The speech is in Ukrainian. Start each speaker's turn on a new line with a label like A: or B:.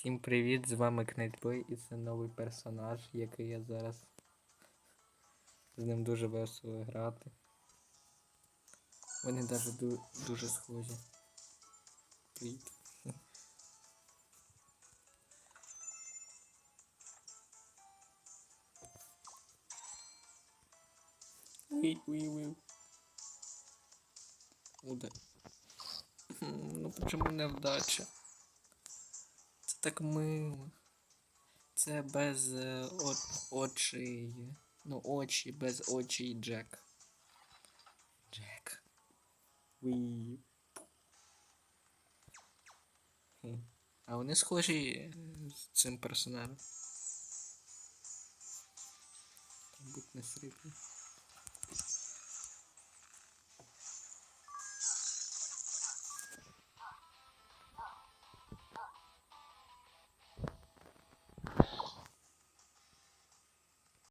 A: Всім привіт, з вами Кнайтбой і це новий персонаж, який я зараз. З ним дуже весело грати. Вони навіть ду дуже схожі. Привіт. Уй, уй, уй. Уда. Ну почему невдача? Так мило. Це без е, о, очей. Ну, очі, без очей Джек. Джек. Уі. А вони схожі е, з цим персонажем. Будь не срібний.